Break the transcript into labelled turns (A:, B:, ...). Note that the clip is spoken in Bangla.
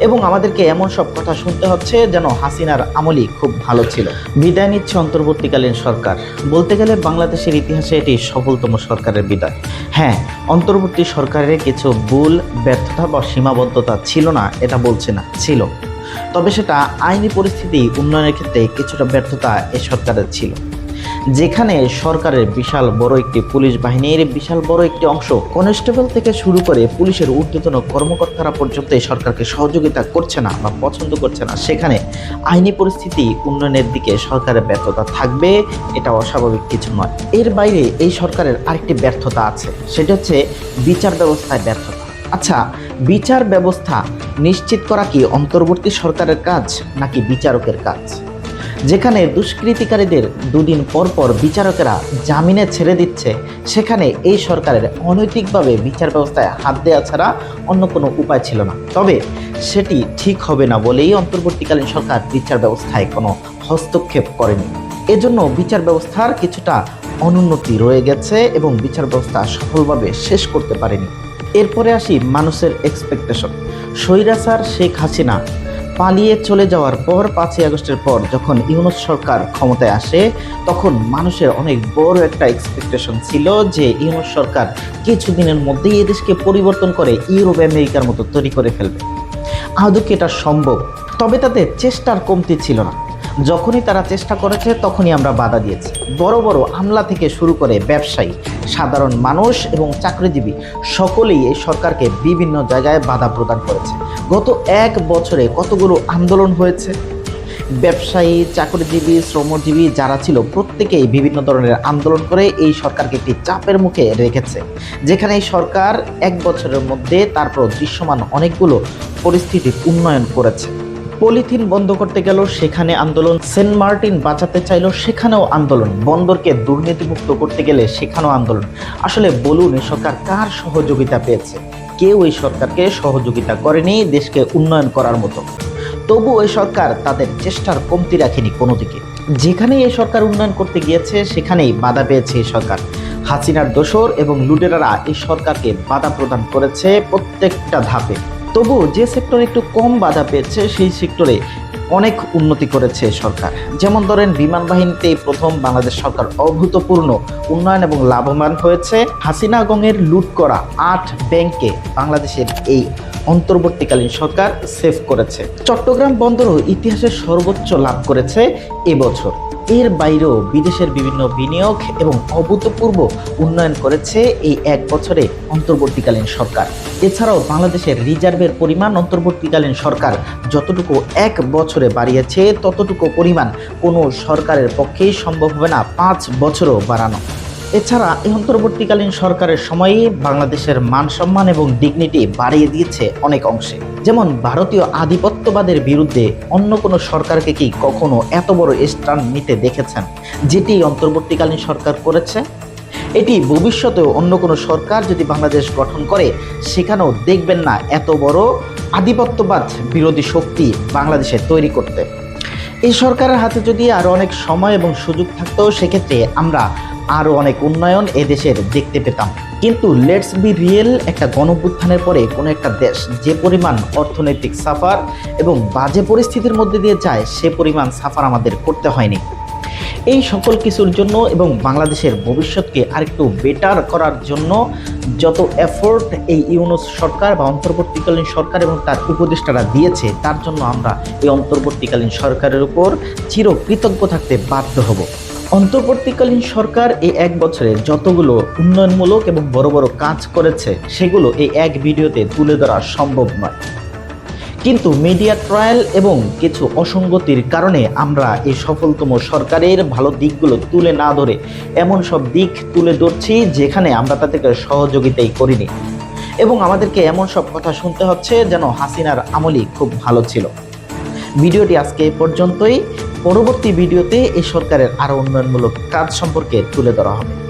A: এবং আমাদেরকে এমন সব কথা শুনতে হচ্ছে যেন হাসিনার আমলই খুব ভালো ছিল। বিদায় নিচ্ছে অন্তর্বর্তীকালীন সরকার। বলতে গেলে বাংলাদেশের ইতিহাসে এটি সফলতম সরকারের বিদায়। হ্যাঁ অন্তর্বর্তী সরকারের কিছু ভুল, ব্যর্থতা বা সীমাবদ্ধতা ছিল না, এটা বলছে না, ছিল। তবে সেটা আইনি পরিস্থিতি, উন্নয়নের ক্ষেত্রে কিছুটা ব্যর্থতা এ সরকারের ছিল। যেখানে সরকারের বিশাল বড় একটি পুলিশ বাহিনীর বিশাল বড় একটি অংশ, কনস্টেবল থেকে শুরু করে পুলিশের ঊর্ধ্বতন কর্মকর্তারা পর্যন্ত সরকারকে সহযোগিতা করছে না বা পছন্দ করছে না। সেখানে আইনি পরিস্থিতি উন্নয়নের দিকে সরকারের ব্যর্থতা থাকবে, এটা অস্বাভাবিক কিছু নয়। এর বাইরে এই সরকারের আরেকটি ব্যর্থতা আছে, সেটা হচ্ছে বিচার ব্যবস্থায় ব্যর্থতা। আচ্ছা বিচার ব্যবস্থা নিশ্চিত করা কি অন্তর্বর্তী সরকারের কাজ নাকি বিচারকের কাজ? যেখানে দুষ্কৃতিকারীদের দুদিন পর পর বিচারকেরা জামিনে ছেড়ে দিচ্ছে, সেখানে এই সরকারের অনৈতিকভাবে বিচার ব্যবস্থায় হাত দেওয়া ছাড়া অন্য কোনো উপায় ছিল না। তবে সেটি ঠিক হবে না বলেই অন্তর্বর্তীকালীন সরকার বিচার ব্যবস্থায় কোনো হস্তক্ষেপ করেনি। এজন্য বিচার ব্যবস্থার কিছুটা অনুন্নতি রয়ে গেছে এবং বিচার ব্যবস্থা সফলভাবে শেষ করতে পারেনি। এরপরে আসি মানুষের এক্সপেকটেশন স্বৈরাচার শেখ হাসিনা পালিয়ে চলে যাওয়ার পর, পাঁচই আগস্টের পর যখন ইউনুস সরকার ক্ষমতায় আসে, তখন মানুষের অনেক বড় একটা এক্সপেকটেশন ছিল যে ইউনুস সরকার কিছুদিনের মধ্যেই এদেশকে পরিবর্তন করে ইউরোপ, আমেরিকার মতো তৈরি করে ফেলবে। আদৌ কি এটা সম্ভব? তবে তাদের চেষ্টার কমতি ছিল না। যখনই তারা চেষ্টা করেছে, তখনই আমরা বাধা দিয়েছি। বড় বড় আমলা থেকে শুরু করে ব্যবসায়ী, সাধারণ মানুষ এবং চাকরিজীবী, সকলেই এই সরকারকে বিভিন্ন জায়গায় বাধা প্রদান করেছে। গত এক বছরে কতগুলো আন্দোলন হয়েছে? ব্যবসায়ী, চাকরিজীবী, শ্রমজীবী যারা ছিল, প্রত্যেকেই বিভিন্ন ধরনের আন্দোলন করে এই সরকারকে একটি চাপের মুখে রেখেছে। যেখানে এই সরকার এক বছরের মধ্যে তারপর দৃশ্যমান অনেকগুলো পরিস্থিতির উন্নয়ন করেছে। পলিথিন বন্ধ করতে গেল, সেখানে আন্দোলন। সেন্ট মার্টিন বাঁচাতে চাইলো, সেখানেও আন্দোলন। বন্দরকে দুর্নীতিমুক্ত করতে গেলে সেখানেও আন্দোলন। আসলে বলুন সরকার কার সহযোগিতা পেয়েছে? কেউ এই সরকারকে সহযোগিতা করেনি, দেশকে উন্নয়ন করার মতো। তবু এই সরকার তাদের চেষ্টার কমতি রাখেনি কোনো দিকে যেখানে এই সরকার উন্নয়ন করতে গিয়েছে, সেখানেই বাধা পেয়েছে এই সরকার। হাসিনার দোসর এবং লুটেরারা এই সরকারকে বাধা প্রদান করেছে প্রত্যেকটা ধাপে। তবু যে সেক্টরে একটু কম বাধা পেয়েছে, সেই সেক্টরে অনেক উন্নতি করেছে সরকার। যেমন ধরেন, বিমান বাহিনীতে প্রথম বাংলাদেশ সরকার অভূতপূর্ণ উন্নয়ন এবং লাভবান হয়েছে। হাসিনা গঙের লুট করা আট ব্যাংকে বাংলাদেশের এই অন্তর্বর্তীকালীন সরকার সেভ করেছে। চট্টগ্রাম বন্দরও ইতিহাসের সর্বোচ্চ লাভ করেছে এবছর। এর বাইরেও বিদেশের বিভিন্ন বিনিয়োগ এবং অভূতপূর্ব উন্নয়ন করেছে এই এক বছরে অন্তর্বর্তীকালীন সরকার। এছাড়াও বাংলাদেশের রিজার্ভের পরিমাণ অন্তর্বর্তীকালীন সরকার যতটুকু এক বছরে বাড়িয়েছে, ততটুকু পরিমাণ কোনো সরকারের পক্ষেই সম্ভব হবে না পাঁচ বছরও বাড়ানো। এছাড়া অন্তর্বর্তীকালীন সরকারের সময়েই বাংলাদেশের মান সম্মান এবং ডিগনিটি বাড়িয়ে দিয়েছে অনেক অংশে। যেমন ভারতীয় আধিপত্যবাদের বিরুদ্ধে অন্য কোনো সরকারকে কি কখনো এত বড় স্টান নিতে দেখেছেন, যেটি অন্তর্বর্তীকালীন সরকার করেছে? এটি ভবিষ্যতেও অন্য কোনো সরকার যদি বাংলাদেশ গঠন করে, সেখানেও দেখবেন না এত বড় আধিপত্যবাদ বিরোধী শক্তি বাংলাদেশে তৈরি করতে। এই সরকারের হাতে যদি আরও অনেক সময় এবং সুযোগ থাকতো, সেক্ষেত্রে আমরা আরও অনেক উন্নয়ন এদেশের দেখতে পেতাম। কিন্তু লেটস বি রিয়েল একটা গণভ্যুত্থানের পরে কোনো একটা দেশ যে পরিমাণ অর্থনৈতিক সাফার এবং বাজে পরিস্থিতির মধ্যে দিয়ে যায়, সে পরিমাণ সাফার আমাদের করতে হয়নি। এই সকল কিছুর জন্য এবং বাংলাদেশের ভবিষ্যৎকে আরেকটু বেটার করার জন্য যত এফোর্ট এই ইউনুস সরকার বা অন্তর্বর্তীকালীন সরকার এবং তার উপদেষ্টারা দিয়েছে, তার জন্য আমরা এই অন্তর্বর্তীকালীন সরকারের উপর চিরকৃতজ্ঞ থাকতে বাধ্য হব। অন্তর্বর্তীকালীন সরকার এই এক বছরে যতগুলো উন্নয়নমূলক এবং বড় বড় কাজ করেছে, সেগুলো এই এক ভিডিওতে তুলে ধরা সম্ভব নয়। কিন্তু মিডিয়া ট্রায়াল এবং কিছু অসঙ্গতির কারণে আমরা এই সফলতম সরকারের ভালো দিকগুলো তুলে না ধরে এমন সব দিক তুলে ধরছি যেখানে আমরা তাদেরকে সহযোগিতাই করিনি। এবং আমাদেরকে এমন সব কথা শুনতে হচ্ছে যেন হাসিনার আমলই খুব ভালো ছিল। ভিডিওটি আজকে এই পর্যন্তই। পরবর্তী ভিডিওতে এই সরকারের আরও উন্নয়নমূলক কাজ সম্পর্কে তুলে ধরা হবে।